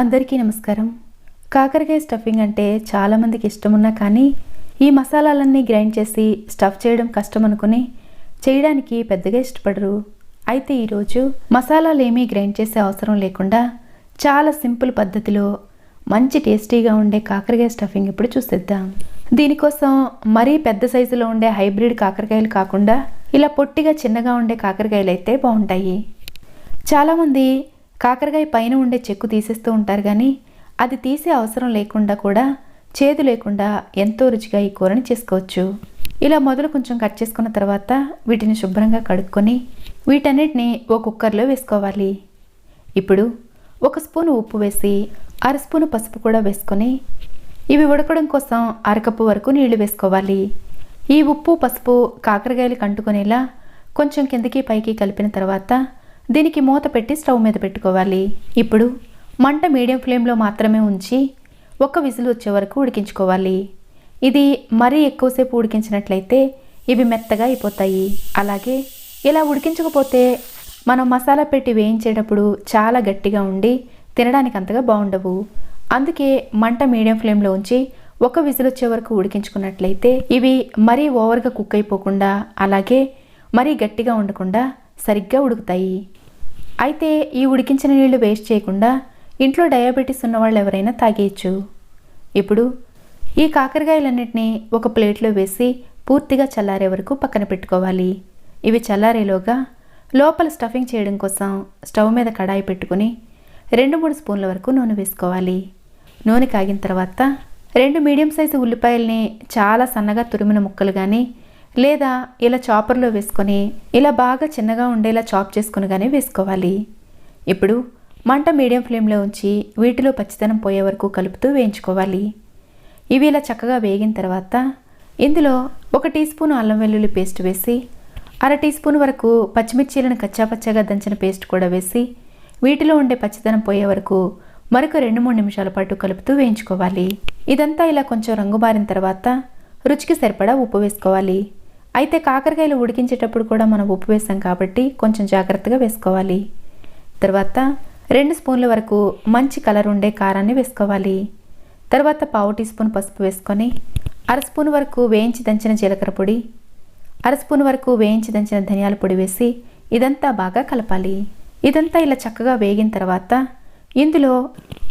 అందరికీ నమస్కారం. కాకరకాయ స్టఫింగ్ అంటే చాలామందికి ఇష్టమున్నా కానీ ఈ మసాలాలన్నీ గ్రైండ్ చేసి స్టఫ్ చేయడం కష్టం అనుకుని చేయడానికి పెద్దగా ఇష్టపడరు. అయితే ఈరోజు మసాలాలు ఏమీ గ్రైండ్ చేసే అవసరం లేకుండా చాలా సింపుల్ పద్ధతిలో మంచి టేస్టీగా ఉండే కాకరకాయ స్టఫింగ్ ఇప్పుడు చూసేద్దాం. దీనికోసం మరీ పెద్ద సైజులో ఉండే హైబ్రిడ్ కాకరకాయలు కాకుండా ఇలా పొట్టిగా చిన్నగా ఉండే కాకరకాయలు అయితే బాగుంటాయి చాలామంది కాకరకాయ పైన ఉండే చెక్కు తీసేస్తూ ఉంటారు కానీ అది తీసే అవసరం లేకుండా కూడా చేదు లేకుండా ఎంతో రుచిగా ఈ కూరని చేసుకోవచ్చు. ఇలా మొదలు కొంచెం కట్ చేసుకున్న తర్వాత వీటిని శుభ్రంగా కడుక్కొని వీటన్నిటిని ఒక కుక్కర్లో వేసుకోవాలి. ఇప్పుడు ఒక స్పూన్ ఉప్పు వేసి అర స్పూను పసుపు కూడా వేసుకొని ఇవి ఉడకడం కోసం అరకప్పు వరకు నీళ్ళు వేసుకోవాలి. ఈ ఉప్పు పసుపు కాకరకాయలు కంటుకునేలా కొంచెం కిందకి పైకి కలిపిన తర్వాత దీనికి మూత పెట్టి స్టవ్ మీద పెట్టుకోవాలి. ఇప్పుడు మంట మీడియం ఫ్లేమ్లో మాత్రమే ఉంచి ఒక విజిల్ వచ్చే వరకు ఉడికించుకోవాలి. ఇది మరీ ఎక్కువసేపు ఉడికించినట్లయితే ఇవి మెత్తగా అయిపోతాయి. అలాగే ఇలా ఉడికించకపోతే మనం మసాలా పెట్టి వేయించేటప్పుడు చాలా గట్టిగా ఉండి తినడానికి అంతగా బాగుండవు. అందుకే మంట మీడియం ఫ్లేమ్లో ఉంచి ఒక విజిల్ వచ్చే వరకు ఉడికించుకున్నట్లయితే ఇవి మరీ ఓవర్గా కుక్ అయిపోకుండా అలాగే మరీ గట్టిగా ఉండకుండా సరిగ్గా ఉడుకుతాయి. అయితే ఈ ఉడికించిన నీళ్ళు వేస్ట్ చేయకుండా ఇంట్లో డయాబెటీస్ ఉన్న వాళ్ళు ఎవరైనా తాగేయచ్చు. ఇప్పుడు ఈ కాకరకాయలన్నింటినీ ఒక ప్లేట్లో వేసి పూర్తిగా చల్లారే వరకు పక్కన పెట్టుకోవాలి. ఇవి చల్లారేలోగా లోపల స్టఫింగ్ చేయడం కోసం స్టవ్ మీద కడాయి పెట్టుకుని రెండు మూడు స్పూన్ల వరకు నూనె వేసుకోవాలి. నూనె కాగిన తర్వాత రెండు మీడియం సైజు ఉల్లిపాయల్ని చాలా సన్నగా తురిమిన ముక్కలు కానీ లేదా ఇలా చాపర్లో వేసుకొని ఇలా బాగా చిన్నగా ఉండేలా చాప్ చేసుకుని కానీ వేసుకోవాలి. ఇప్పుడు మంట మీడియం ఫ్లేమ్లో ఉంచి వీటిలో పచ్చితనం పోయే వరకు కలుపుతూ వేయించుకోవాలి. ఇవి ఇలా చక్కగా వేగిన తర్వాత ఇందులో ఒక టీ స్పూన్ అల్లం వెల్లుల్లి పేస్ట్ వేసి అర టీ స్పూన్ వరకు పచ్చిమిర్చీలను కచ్చాపచ్చాగా దంచిన పేస్ట్ కూడా వేసి వీటిలో ఉండే పచ్చిదనం పోయే వరకు మరొక రెండు మూడు నిమిషాల పాటు కలుపుతూ వేయించుకోవాలి. ఇదంతా ఇలా కొంచెం రంగు మారిన తర్వాత రుచికి సరిపడా ఉప్పు వేసుకోవాలి. అయితే కాకరకాయలు ఉడికించేటప్పుడు కూడా మనం ఉప్పు వేసాం కాబట్టి కొంచెం జాగ్రత్తగా వేసుకోవాలి. తర్వాత రెండు స్పూన్ల వరకు మంచి కలర్ ఉండే కారాన్ని వేసుకోవాలి. తర్వాత పావు టీ స్పూన్ పసుపు వేసుకొని అర స్పూన్ వరకు వేయించి దంచిన జీలకర్ర పొడి అర స్పూన్ వరకు వేయించి దంచిన ధనియాల పొడి వేసి ఇదంతా బాగా కలపాలి. ఇదంతా ఇలా చక్కగా వేగిన తర్వాత ఇందులో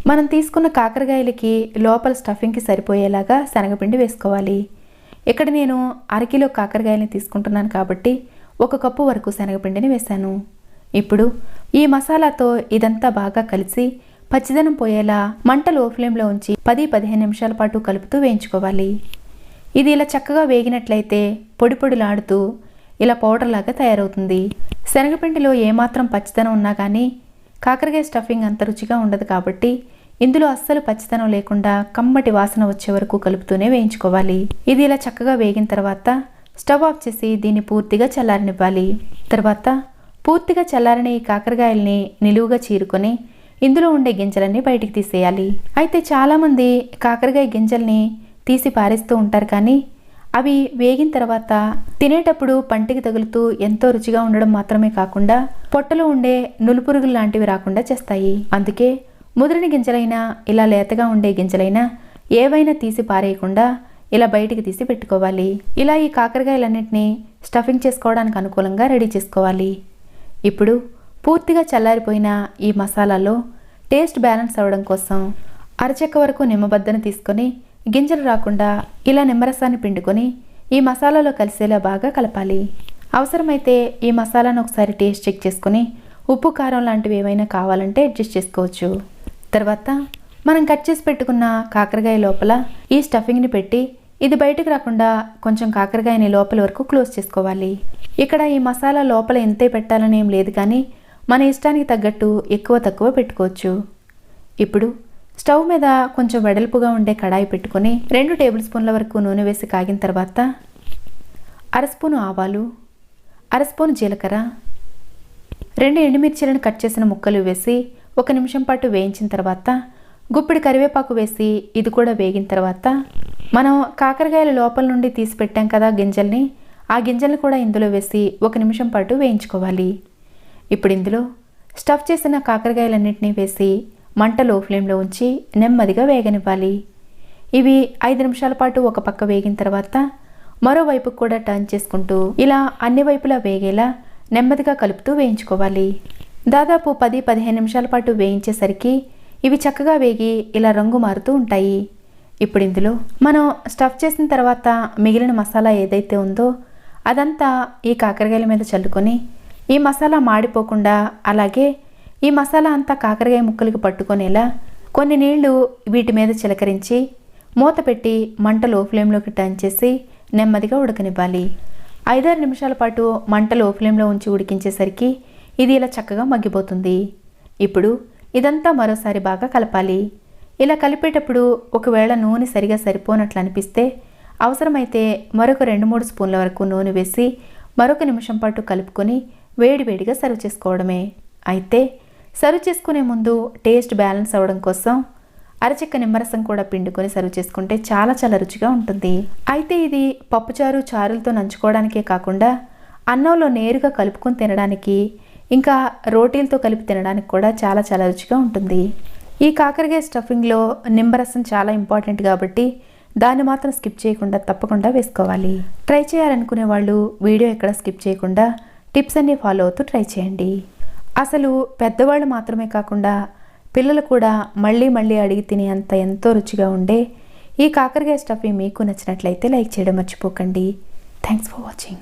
మనం తీసుకున్న కాకరకాయలకి లోపల స్టఫింగ్కి సరిపోయేలాగా శనగపిండి వేసుకోవాలి. ఇక్కడ నేను అరకిలో కాకరకాయలని తీసుకుంటున్నాను కాబట్టి ఒక కప్పు వరకు శనగపిండిని వేశాను. ఇప్పుడు ఈ మసాలాతో ఇదంతా బాగా కలిసి పచ్చిదనం పోయేలా మంట లో ఫ్లేమ్లో ఉంచి పది పదిహేను నిమిషాల పాటు కలుపుతూ వేయించుకోవాలి. ఇది ఇలా చక్కగా వేగినట్లయితే పొడి పొడిలాడుతూ ఇలా పౌడర్ లాగా తయారవుతుంది. శనగపిండిలో ఏమాత్రం పచ్చిదనం ఉన్నా కానీ కాకరకాయ స్టఫింగ్ అంత రుచిగా ఉండదు కాబట్టి ఇందులో అస్సలు పచ్చితనం లేకుండా కమ్మటి వాసన వచ్చే వరకు కలుపుతూనే వేయించుకోవాలి. ఇది ఇలా చక్కగా వేగిన తర్వాత స్టవ్ ఆఫ్ చేసి దీన్ని పూర్తిగా చల్లారనివ్వాలి. తర్వాత పూర్తిగా చల్లారిన ఈ కాకరకాయల్ని నిలువుగా చీరుకొని ఇందులో ఉండే గింజలన్నీ బయటికి తీసేయాలి. అయితే చాలామంది కాకరకాయ గింజల్ని తీసి పారేస్తూ ఉంటారు కానీ అవి వేగిన తర్వాత తినేటప్పుడు పంటికి తగులుతూ ఎంతో రుచిగా ఉండడం మాత్రమే కాకుండా పొట్టలో ఉండే నులుపురుగులు లాంటివి రాకుండా చేస్తాయి. అందుకే ముదిరిన గింజలైనా ఇలా లేతగా ఉండే గింజలైనా ఏవైనా తీసి పారేయకుండా ఇలా బయటికి తీసి పెట్టుకోవాలి. ఇలా ఈ కాకరకాయలన్నింటినీ స్టఫింగ్ చేసుకోవడానికి అనుకూలంగా రెడీ చేసుకోవాలి. ఇప్పుడు పూర్తిగా చల్లారిపోయిన ఈ మసాలాలో టేస్ట్ బ్యాలెన్స్ అవ్వడం కోసం అరచెక్క వరకు నిమ్మబద్దను తీసుకొని గింజలు రాకుండా ఇలా నిమ్మరసాన్ని పిండుకొని ఈ మసాలాలో కలిసేలా బాగా కలపాలి. అవసరమైతే ఈ మసాలాను ఒకసారి టేస్ట్ చెక్ చేసుకొని ఉప్పు కారం లాంటివి ఏవైనా కావాలంటే అడ్జస్ట్ చేసుకోవచ్చు. తర్వాత మనం కట్ చేసి పెట్టుకున్న కాకరకాయ లోపల ఈ స్టఫింగ్ని పెట్టి ఇది బయటకు రాకుండా కొంచెం కాకరకాయని లోపల వరకు క్లోజ్ చేసుకోవాలి. ఇక్కడ ఈ మసాలా లోపల ఎంతే పెట్టాలని ఏం లేదు కానీ మన ఇష్టానికి తగ్గట్టు ఎక్కువ తక్కువ పెట్టుకోవచ్చు. ఇప్పుడు స్టవ్ మీద కొంచెం వెడల్పుగా ఉండే కడాయి పెట్టుకొని రెండు టేబుల్ స్పూన్ల వరకు నూనె వేసి కాగిన తర్వాత అర స్పూను ఆవాలు అర స్పూను జీలకర్ర రెండు ఎండుమిర్చీలను కట్ చేసిన ముక్కలు వేసి ఒక నిమిషం పాటు వేయించిన తర్వాత గుప్పిడి కరివేపాకు వేసి ఇది కూడా వేగిన తర్వాత మనం కాకరకాయల లోపల నుండి తీసి పెట్టాం కదా గింజల్ని ఆ గింజల్ని కూడా ఇందులో వేసి ఒక నిమిషం పాటు వేయించుకోవాలి. ఇప్పుడు ఇందులో స్టఫ్ చేసిన కాకరకాయలన్నింటినీ వేసి మంట లో ఫ్లేమ్లో ఉంచి నెమ్మదిగా వేగనివ్వాలి. ఇవి ఐదు నిమిషాల పాటు ఒక పక్క వేగిన తర్వాత మరోవైపు కూడా టర్న్ చేసుకుంటూ ఇలా అన్ని వైపులా వేగేలా నెమ్మదిగా కలుపుతూ వేయించుకోవాలి. దాదాపు పది పదిహేను నిమిషాల పాటు వేయించేసరికి ఇవి చక్కగా వేగి ఇలా రంగు మారుతూ ఉంటాయి. ఇప్పుడు ఇందులో మనం స్టఫ్ చేసిన తర్వాత మిగిలిన మసాలా ఏదైతే ఉందో అదంతా ఈ కాకరకాయల మీద చల్లుకొని ఈ మసాలా మాడిపోకుండా అలాగే ఈ మసాలా అంతా కాకరకాయ ముక్కలకి పట్టుకునేలా కొన్ని నీళ్ళు వీటి మీద చిలకరించి మూత పెట్టి మంట లో ఫ్లేమ్లోకి టర్న్ చేసి నెమ్మదిగా ఉడకనివ్వాలి. ఐదారు నిమిషాల పాటు మంట లో ఫ్లేమ్లో ఉంచి ఉడికించేసరికి ఇది ఇలా చక్కగా మగ్గిపోతుంది. ఇప్పుడు ఇదంతా మరోసారి బాగా కలపాలి. ఇలా కలిపేటప్పుడు ఒకవేళ నూనె సరిగా సరిపోనట్లు అనిపిస్తే అవసరమైతే మరొక రెండు మూడు స్పూన్ల వరకు నూనె వేసి మరొక నిమిషం పాటు కలుపుకొని వేడివేడిగా సర్వ్ చేసుకోవడమే. అయితే సర్వ్ చేసుకునే ముందు టేస్ట్ బ్యాలెన్స్ అవ్వడం కోసం అరచెక్క నిమ్మరసం కూడా పిండుకొని సర్వ్ చేసుకుంటే చాలా చాలా రుచిగా ఉంటుంది. అయితే ఇది పప్పుచారు చారులతో నంచుకోవడానికే కాకుండా అన్నంలో నేరుగా కలుపుకొని తినడానికి ఇంకా రోటీలతో కలిపి తినడానికి కూడా చాలా చాలా రుచిగా ఉంటుంది. ఈ కాకరకాయ స్టఫింగ్లో నిమ్మరసం చాలా ఇంపార్టెంట్ కాబట్టి దాన్ని మాత్రం స్కిప్ చేయకుండా తప్పకుండా వేసుకోవాలి. ట్రై చేయాలనుకునే వాళ్ళు వీడియో ఎక్కడ స్కిప్ చేయకుండా టిప్స్ అన్నీ ఫాలో అవుతూ ట్రై చేయండి. అసలు పెద్దవాళ్ళు మాత్రమే కాకుండా పిల్లలు కూడా మళ్ళీ మళ్ళీ అడిగి తినే అంత ఎంతో రుచిగా ఉండే ఈ కాకరకాయ స్టఫింగ్ మీకు నచ్చినట్లయితే లైక్ చేయడం మర్చిపోకండి. Thanks for watching.